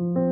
thank you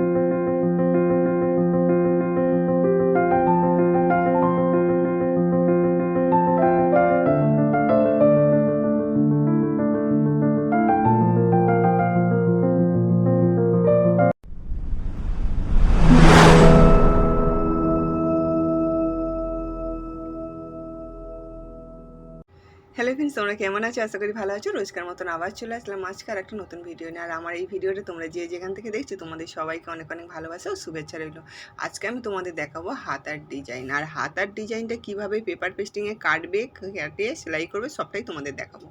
hello friends, তোমরা কেমন আছো? আশা করি ভালো আছো। রোজকার মতন আবার চলে আসলাম আজকে আর একটা নতুন ভিডিও নিয়ে। আর আমার এই ভিডিওটা তোমরা যে যেখান থেকে দেখছ, তোমাদের সবাইকে অনেক অনেক ভালোবাসা ও শুভেচ্ছা রইল। আজকে আমি তোমাদের দেখাবো হাতার ডিজাইন। আর হাতার ডিজাইনটা কীভাবে পেপার পেস্টিংয়ে কাটবে, কেটে সেলাই করবে, সবটাই তোমাদের দেখাবো।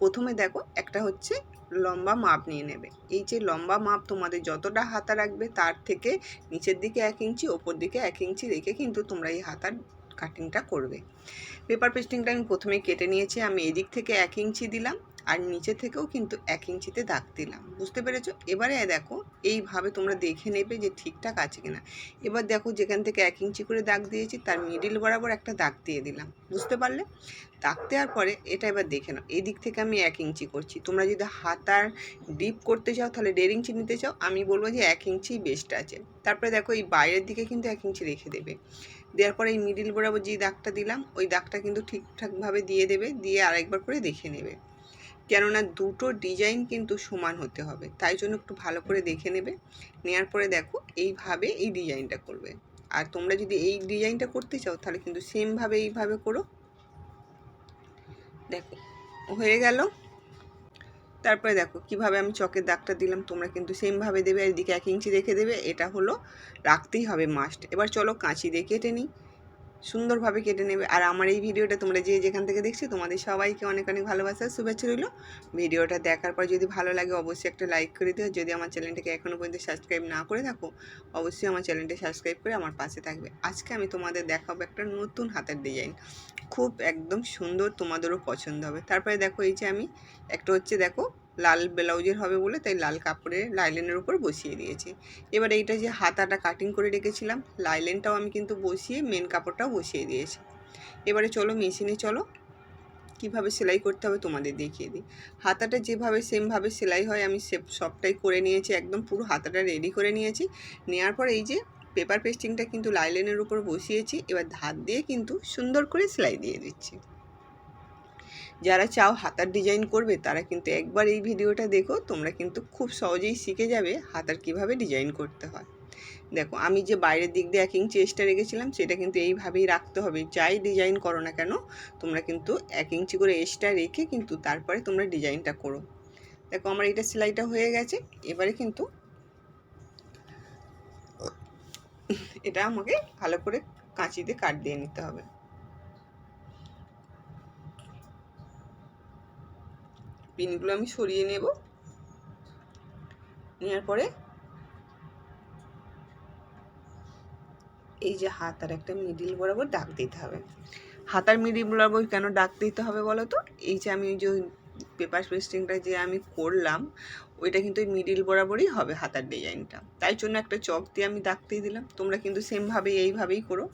প্রথমে দেখো, একটা হচ্ছে লম্বা মাপ নিয়ে নেবে। এই যে লম্বা মাপ তোমাদের যতটা হাতা রাখবে, তার থেকে নিচের দিকে এক ইঞ্চি, ওপর দিকে এক ইঞ্চি রেখে কিন্তু তোমরা এই হাতার কাটিংটা করবে। পেপার পেস্টিংটা আমি প্রথমে কেটে নিয়েছি, আমি এদিক থেকে এক ইঞ্চি দিলাম আর নিচে থেকেও কিন্তু এক ইঞ্চিতে দাগ দিলাম। বুঝতে পেরেছ? এবারে দেখো, এইভাবে তোমরা দেখে নেবে যে ঠিকঠাক আছে কিনা। এবার দেখো, যেখান থেকে এক ইঞ্চি করে দাগ দিয়েছি, তার মিডিল বরাবর একটা দাগ দিয়ে দিলাম। বুঝতে পারলে? দাগ দেওয়ার পরে এটা এবার দেখে নাও। এই দিক থেকে আমি এক ইঞ্চি করছি। তোমরা যদি হাতার ডিপ করতে চাও, তাহলে দেড় ইঞ্চি নিতে চাও। আমি বলব যে এক ইঞ্চি বেস্ট আছে। তারপরে দেখো, এই বাইরের দিকে কিন্তু এক ইঞ্চি রেখে দেবে। দেওয়ার পরে এই মিডিল বরাবর যে দাগটা দিলাম, ওই দাগটা কিন্তু ঠিকঠাকভাবে দিয়ে দেবে, দিয়ে আরেকবার করে দেখে নেবে। কেননা দুটো ডিজাইন কিন্তু সমান হতে হবে, তাই জন্য একটু ভালো করে দেখে নেবে। নেওয়ার পরে দেখো এইভাবে এই ডিজাইনটা করবে। আর তোমরা যদি এই ডিজাইনটা করতে চাও, তাহলে কিন্তু সেমভাবে এইভাবে করো। দেখো, হয়ে গেল। তারপরে দেখো, কীভাবে আমি চকের দাগটা দিলাম, তোমরা কিন্তু সেমভাবে দেবে এদিকে এক ইঞ্চি রেখে দেবে, এটা হলো রাখতেই হবে মাস্ট এবার চলো কাঁচি দিয়ে কেটে নিই। সুন্দরভাবে কেটে নেবে। আর আমার এই ভিডিওটা তোমরা যে যেখান থেকে দেখছ, তোমাদের সবাইকে অনেক অনেক ভালোবাসা, শুভেচ্ছা রইল। ভিডিওটা দেখার পর যদি ভালো লাগে, অবশ্যই একটা লাইক করে দিও। যদি আমার চ্যানেলটাকে এখনও পর্যন্ত সাবস্ক্রাইব না করে থাকো, অবশ্যই আমার চ্যানেলটা সাবস্ক্রাইব করে আমার পাশে থাকবে। আজকে আমি তোমাদের দেখাবো একটা নতুন হাতের ডিজাইন খুব একদম সুন্দর তোমাদেরও পছন্দ হবে। তারপরে দেখো এই যে আমি, একটা হচ্ছে দেখো লাল ব্লাউজের হবে বলে তাই লাল কাপড়ের লাইলেনের উপর বসিয়ে দিয়েছি। এবার এইটা যে হাতাটা কাটিং করে রেখেছিলাম, লাইলেনটাও আমি কিন্তু বসিয়ে মেন কাপড়টাও বসিয়ে দিয়েছি। এবারে চলো মেশিনে চলো, কীভাবে সেলাই করতে হবে তোমাদের দেখিয়ে দিই। হাতাটা যেভাবে সেমভাবে সেলাই হয়, আমি সে সবটাই করে নিয়েছি, একদম পুরো হাতাটা রেডি করে নিয়েছি। নেওয়ার পর এই যে পেপার পেস্টিংটা কিন্তু লাইলেনের উপর বসিয়েছি, এবার ধার দিয়ে কিন্তু সুন্দর করে সেলাই দিয়ে দিচ্ছি। যারা চাও হাতার ডিজাইন করবে, তারা কিন্তু একবার এই ভিডিওটা দেখো, তোমরা কিন্তু খুব সহজেই শিখে যাবে হাতার কীভাবে ডিজাইন করতে হয়। দেখো, আমি যে বাইরের দিক দিয়ে এক ইঞ্চি এক্সট্রা রেখেছিলাম, সেটা কিন্তু এইভাবেই রাখতে হবে। যাই ডিজাইন করো না কেন, তোমরা কিন্তু এক ইঞ্চি করে এক্সট্রা রেখে কিন্তু তারপরে তোমরা ডিজাইনটা করো। দেখো, আমার এটা সেলাইটা হয়ে গেছে। এবারে কিন্তু এটা আমাকে ভালো করে কাঁচিতে কাট দিয়ে নিতে হবে। পিনগুলো আমি সরিয়ে নেব। নেওয়ার পরে এই যে হাতার একটা মিডিল বরাবর ডাক দিতে হবে। হাতার মিডিল বরাবর কেন ডাক দিতে হবে বলো তো? এই যে আমি যে পেপার পেস্টিংটা যে আমি করলাম, ওইটা কিন্তু ওই মিডিল বরাবরই হবে হাতার ডিজাইনটা তাই জন্য একটা চক দিয়ে আমি দাগ দিয়ে দিলাম। তোমরা কিন্তু সেমভাবেই এইভাবেই করো।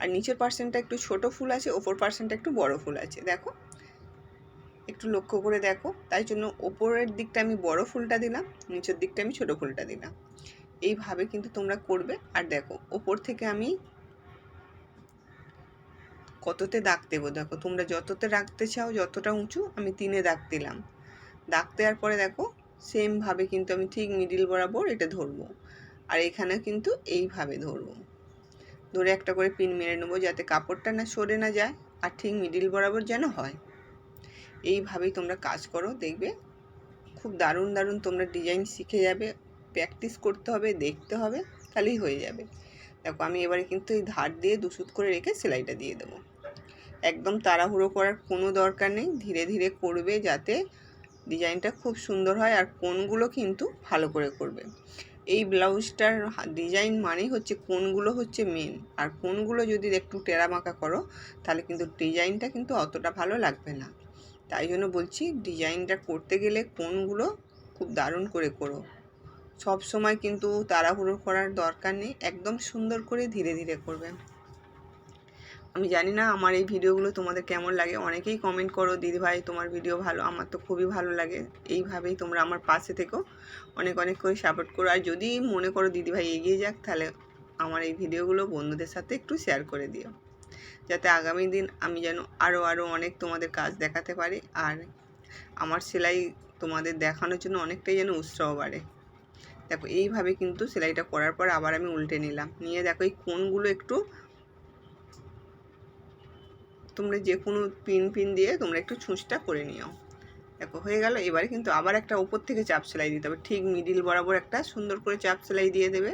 আর নিচের পার্সেন্টটা একটু ছোট ফুল আছে, ওপর পার্সেন্টটা একটু বড় ফুল আছে। দেখো একটু লক্ষ্য করে দেখো। তাই জন্য ওপরের দিকটা আমি বড় ফুলটা দিলাম, নিচের দিকটা আমি ছোট ফুলটা দিলাম। এইভাবে কিন্তু তোমরা করবে। আর দেখো, ওপর থেকে আমি কততে দাগ দেবো? দেখো, তোমরা যততে রাখতে চাও, যতটা উঁচু, আমি তিনে দাগ দিলাম। দাগ দেওয়ার পরে দেখো, সেমভাবে কিন্তু আমি ঠিক মিডিল বরাবর এটা ধরবো। আর এখানে কিন্তু এইভাবে ধরবো। ধরে একটা করে পিন মেরে নেব যাতে কাপড়টা না সরে না যায়, আর ঠিক মিডিল বরাবর যেন হয়। এইভাবেই তোমরা কাজ করো, দেখবে খুব দারুণ দারুণ তোমরা ডিজাইন শিখে যাবে প্র্যাকটিস করতে হবে, দেখতে হবে, তাহলেই হয়ে যাবে। দেখো আমি এবারে কিন্তু এই ধার দিয়ে দুসুত করে রেখে সেলাইটা দিয়ে দেবো। একদম তাড়াহুড়ো করার কোনো দরকার নেই, ধীরে ধীরে করবে যাতে ডিজাইনটা খুব সুন্দর হয় আর কোনগুলো কিন্তু ভালো করে করবে। এই ব্লাউজটার ডিজাইন মানেই হচ্ছে কোনগুলো হচ্ছে মেন আর কোনগুলো যদি একটু টেরামাকা করো, তাহলে কিন্তু ডিজাইনটা কিন্তু অতটা ভালো লাগবে না। তাই জন্য বলছি ডিজাইনটা করতে গেলে কোনগুলো খুব দারুণ করে করো। সব সময় কিন্তু তাড়াহুড়ো করার দরকার নেই, একদম সুন্দর করে ধীরে ধীরে করবে। আমি জানি না আমার এই ভিডিওগুলো তোমাদের কেমন লাগে, অনেকেই কমেন্ট করো দিদিভাই তোমার ভিডিও ভালো, আমার তো খুবই ভালো লাগে। এইভাবেই তোমরা আমার পাশে থেকো, অনেক অনেক করে সাপোর্ট করো। আর যদি মনে করো দিদিভাই এগিয়ে যাক, তাহলে আমার এই ভিডিওগুলো বন্ধুদের সাথে একটু শেয়ার করে দিও। যাতে আগামী দিন আমি যেন আরও আরও অনেক তোমাদের কাজ দেখাতে পারি আর আমার সেলাই তোমাদের দেখানোর জন্য অনেকটাই যেন উৎসাহ বাড়ে। দেখো, এইভাবে কিন্তু সেলাইটা করার পর আবার আমি উল্টে নিলাম। নিয়ে দেখো, এই কোনগুলো একটু তোমরা যে কোনো পিন পিন দিয়ে তোমরা একটু ছুঁচটা করে নিও। দেখো, হয়ে গেল। এবারে কিন্তু আবার একটা ওপর থেকে চাপ সেলাই দিতে হবে। ঠিক মিডিল বরাবর একটা সুন্দর করে চাপ সেলাই দিয়ে দেবে।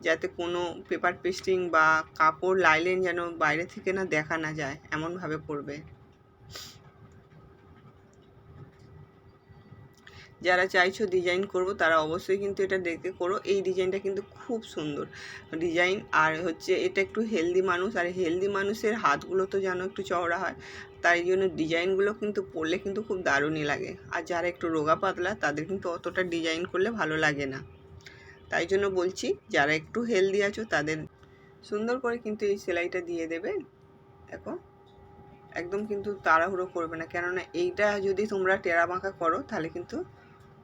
যাতে কোনো পেপার পেস্টিং বা কাপড় লাইলেন যেন বাইরে থেকে না দেখা না যায়, এমনভাবে করবে যারা চাইছো ডিজাইন করব, তারা অবশ্যই কিন্তু এটা দেখে করো। এই ডিজাইনটা কিন্তু খুব সুন্দর। ডিজাইন আর হচ্ছে এটা একটু হেলদি মানুষ, আর হেলদি মানুষের হাতগুলো তো যেন একটু চওড়া হয়, তাই জন্য ডিজাইনগুলো কিন্তু পরলে কিন্তু খুব দারুণই লাগে। আর যারা একটু রোগা পাতলা, তাদের কিন্তু অতটা ডিজাইন করলে ভালো লাগে না। তাই জন্য বলছি, যারা একটু হেলদি আছো তাদের সুন্দর করে কিন্তু এই সেলাইটা দিয়ে দেবে। দেখো, একদম কিন্তু তাড়াহুড়ো করবে না। কেননা এইটা যদি তোমরা টেরা বাঁকা করো, তাহলে কিন্তু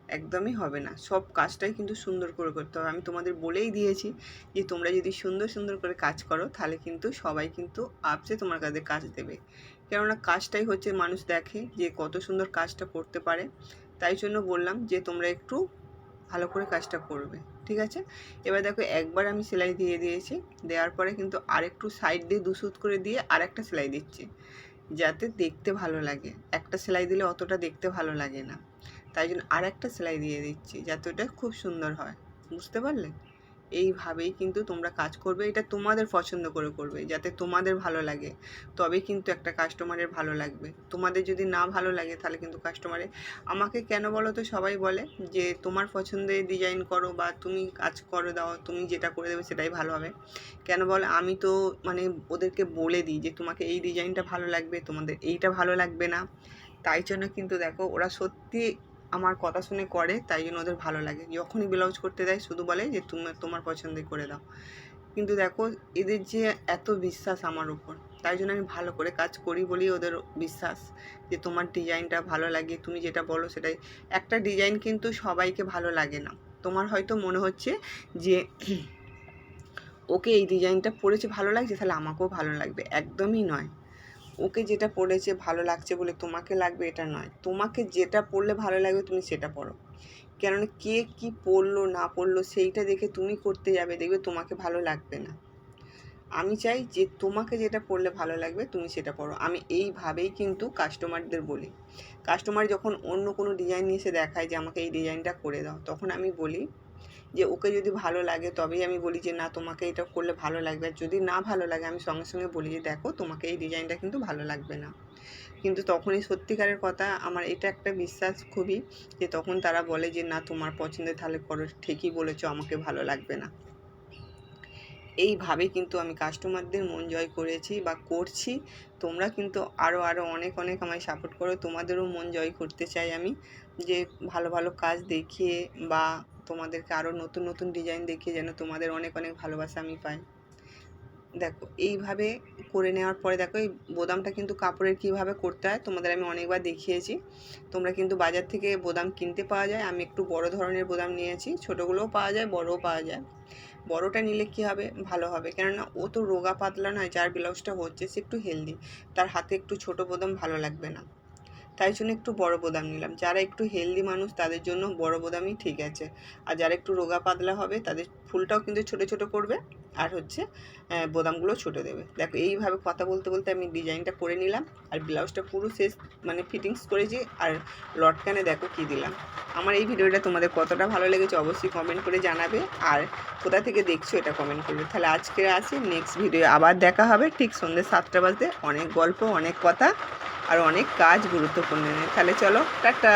একদমই হবে না। সব কাজটাই কিন্তু সুন্দর করে করতে হবে। আমি তোমাদের বলেই দিয়েছি যে তোমরা যদি সুন্দর সুন্দর করে কাজ করো, তাহলে কিন্তু সবাই কিন্তু আপসে তোমার কাছে কাজ দেবে। কেননা কাজটাই হচ্ছে মানুষ দেখে যে কত সুন্দর কাজটা করতে পারে। তাই জন্য বললাম যে তোমরা একটু ভালো করে কাজটা করবে, ঠিক আছে? এবার দেখো একবার আমি সেলাই দিয়ে দিয়েছি, দেওয়ার পরে কিন্তু আরেকটু সাইড দিয়ে দুসুত করে দিয়ে আরেকটা সেলাই দিচ্ছি, যাতে দেখতে ভালো লাগে। একটা সেলাই দিলে অতটা দেখতে ভালো লাগে না। তাই জন্য আর একটা সেলাই দিয়ে দিচ্ছি, যাতে ওটা খুব সুন্দর হয়। বুঝতে পারলে? এইভাবেই কিন্তু তোমরা কাজ করবে। এটা তোমাদের পছন্দ করে করবে, যাতে তোমাদের ভালো লাগে। তবেই কিন্তু একটা কাস্টমারের ভালো লাগবে। তোমাদের যদি না ভালো লাগে, তাহলে কিন্তু কাস্টমারে আমাকে কেন বলো তো সবাই বলে, যে তোমার পছন্দের ডিজাইন করো বা তুমি কাজ করে দাও, তুমি যেটা করে দেবে সেটাই ভালো হবে। কেন বলে, আমি তো মানে ওদেরকে বলে দিই যে তোমাকে এই ডিজাইনটা ভালো লাগবে, তোমাদের এইটা ভালো লাগবে না। তাই জন্য কিন্তু দেখো, ওরা সত্যি আমার কথা শুনে করে, তাই জন্য ওদের ভালো লাগে। যখনই ব্লাউজ করতে দেয়, শুধু বলে যে, তুমি, তোমার পছন্দে করে দাও। কিন্তু দেখো, এদের যে এত বিশ্বাস আমার উপর, তাই জন্য আমি ভালো করে কাজ করি বলেই ওদের বিশ্বাস যে, তোমার ডিজাইনটা ভালো লাগে, তুমি যেটা বলো সেটাই। একটা ডিজাইন কিন্তু সবাইকে ভালো লাগে না। তোমার হয়তো মনে হচ্ছে যে, ওকে এই ডিজাইনটা পরেছে, ভালো লাগছে, তাহলে আমাকেও ভালো লাগবে। একদমই নয়। ওকে যেটা পড়েছে ভালো লাগছে বলে তোমাকে লাগবে এটা নয়। তোমাকে যেটা পড়লে ভালো লাগবে তুমি সেটা পড়ো। কেননা কে কি পড়ল, না পড়ল সেইটা দেখে তুমি করতে যাবে, দেখবে তোমাকে ভালো লাগবে না। আমি চাই যে তোমাকে যেটা পড়লে ভালো লাগবে তুমি সেটা পড়ো। আমি এইভাবেই কিন্তু কাস্টমারদের বলি। কাস্টমার যখন অন্য কোনো ডিজাইন নিয়ে এসে দেখায় যে আমাকে এই ডিজাইনটা করে দাও, তখন আমি বলি যে ওকে যদি ভালো লাগে তবেই আমি বলি যে, না, তোমাকে এটা করলে ভালো লাগবে। আর যদি না ভালো লাগে, আমি সঙ্গে সঙ্গে বলি যে, দেখো, তোমাকে এই ডিজাইনটা কিন্তু ভালো লাগবে না। কিন্তু তখনই সত্যিকারের কথা আমার এটা একটা বিশ্বাস খুবই যে, তখন তারা বলে যে, না, তোমার পছন্দের তাহলে করো। ঠিকই বলেছ, আমাকে ভালো লাগবে না। এইভাবে কিন্তু আমি কাস্টমারদের মন জয় করেছি বা করছি। তোমরা কিন্তু আরও আরও অনেক অনেক আমায় সাপোর্ট করো। তোমাদেরও মন জয় করতে চাই আমি যে, ভালো ভালো কাজ দেখিয়ে বা তোমাদেরকে আরও নতুন নতুন ডিজাইন দেখিয়ে যেন তোমাদের অনেক অনেক ভালোবাসা আমি পাই। দেখো, এইভাবে করে নেওয়ার পরে দেখো, এই বোদামটা কিন্তু কাপড়ের কীভাবে করতে হয় তোমাদের আমি অনেকবার দেখিয়েছি। তোমরা কিন্তু বাজার থেকে বোদাম কিনতে পাওয়া যায়। আমি একটু বড় ধরনের বোদাম নিয়েছি। ছোটোগুলোও পাওয়া যায়, বড়ও পাওয়া যায়। বড়টা নিলে কী হবে? ভালো হবে। কেননা ও তো রোগা পাতলা নয়, যার ব্লাউজটা হচ্ছে সে একটু হেলদি তার হাতে একটু ছোট বোদাম ভালো লাগবে না। তাই জন্য একটু বড় বোদাম নিলাম। যারা একটু হেলদি মানুষ, তাদের জন্য বড় বোদামই ঠিক আছে। আর যারা একটু রোগা পাতলা হবে, তাদের ফুলটাও কিন্তু ছোট ছোট করবে আর হচ্ছে বোদামগুলো ছোটো দেবে। দেখো, এইভাবে কথা বলতে বলতে আমি ডিজাইনটা করে নিলাম আর ব্লাউজটা পুরো শেষ মানে ফিটিংস করেছি আর লটকানে দেখো কী দিলাম। আমার এই ভিডিওটা তোমাদের কতটা ভালো লেগেছে অবশ্যই কমেন্ট করে জানাবে আর কোথা থেকে দেখছ এটা কমেন্ট করবে। তাহলে আজকে আসি নেক্সট ভিডিও আবার দেখা হবে। ঠিক সন্ধ্যে সাতটা বাজতে অনেক গল্প, অনেক কথা। আর অনেক কাজ গুরুত্বপূর্ণ। তাহলে চলো টাটা।